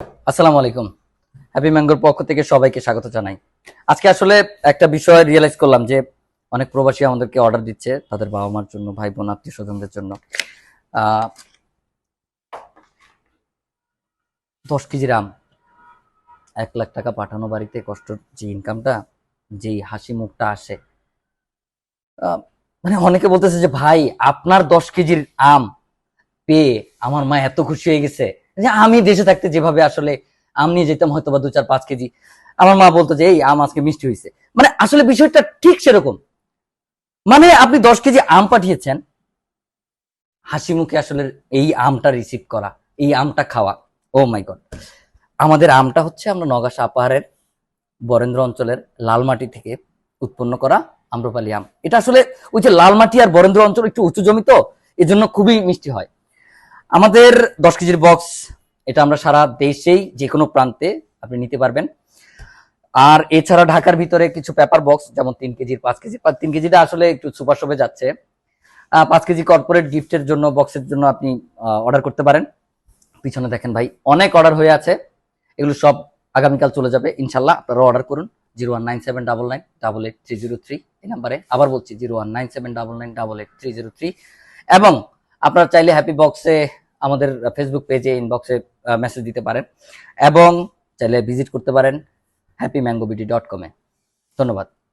আসসালামু আলাইকুম। হ্যাপি ম্যাঙ্গোর পক্ষ থেকে সবাইকে স্বাগত জানাই। আজকে আসলে একটা বিষয় রিয়েলাইজ করলাম যে অনেক প্রবাসী আমাদেরকে অর্ডার দিচ্ছে তাদের বাবা মার জন্য ভাই বোন আত্মীয় স্বজনদের জন্য দশ কেজি রাম, এক লাখ টাকা পাঠানো বাড়িতে কষ্ট, যে ইনকামটা যেই হাসি মুখটা আসে। মানে অনেকে বলতেছে যে, ভাই, আপনার দশ কেজির আম পেয়ে আমার মা এত খুশি হয়ে গেছে। যে আমি দেশে থাকতে যেভাবে আসলে আম যেতাম হয়তো বা দু চার পাঁচ কেজি। আমার মা বলতো যে, এই, আম আজকে মিষ্টি হয়েছে মানে আসলে বিষয়টা ঠিক সেরকম। মানে আপনি দশ কেজি আম পাঠিয়েছেন, হাসি মুখে আসলে এই আমটা রিসিভ করা, এই আমটা খাওয়া ও মাই গড আমাদের আমটা হচ্ছে আমরা নগাসা আপাহারের বরেন্দ্র অঞ্চলের লালমাটি থেকে উৎপন্ন করা আম্রপালি আম। এটা আসলে ওই যে লালমাটি আর বরেন্দ্র অঞ্চল একটু উঁচু জমি তো, এজন্য খুবই মিষ্টি হয়। আমাদের দশ কেজির বক্স এটা আমরা সারা দেশেই যে কোনো প্রান্তে আপনি নিতে পারবেন। আর এছাড়া ঢাকার ভিতরে কিছু পেপার বক্স যেমন তিন কেজির, পাঁচ কেজি তিন কেজিটা আসলে একটু সুপার শপে যাচ্ছে। পাঁচ কেজি কর্পোরেট গিফটের জন্য বক্সের জন্য আপনি অর্ডার করতে পারেন। পিছনে দেখেন ভাই, অনেক অর্ডার হয়ে আছে। এগুলো সব আগামীকাল চলে যাবে। ইনশাল্লাহ আপনারা অর্ডার করুন। Zero one nine seven double nine double eight three zero three. এই নাম্বারে আবার বলছি, zero one nine seven double nine double eight three zero three. এবং আপনারা চাইলে হ্যাপি বক্সে আমাদের ফেসবুক পেজে ইনবক্সে মেসেজ দিতে পারেন এবং চাইলে ভিজিট করতে পারেন হ্যাপি ম্যাঙ্গোবিডি ডট কমে ধন্যবাদ।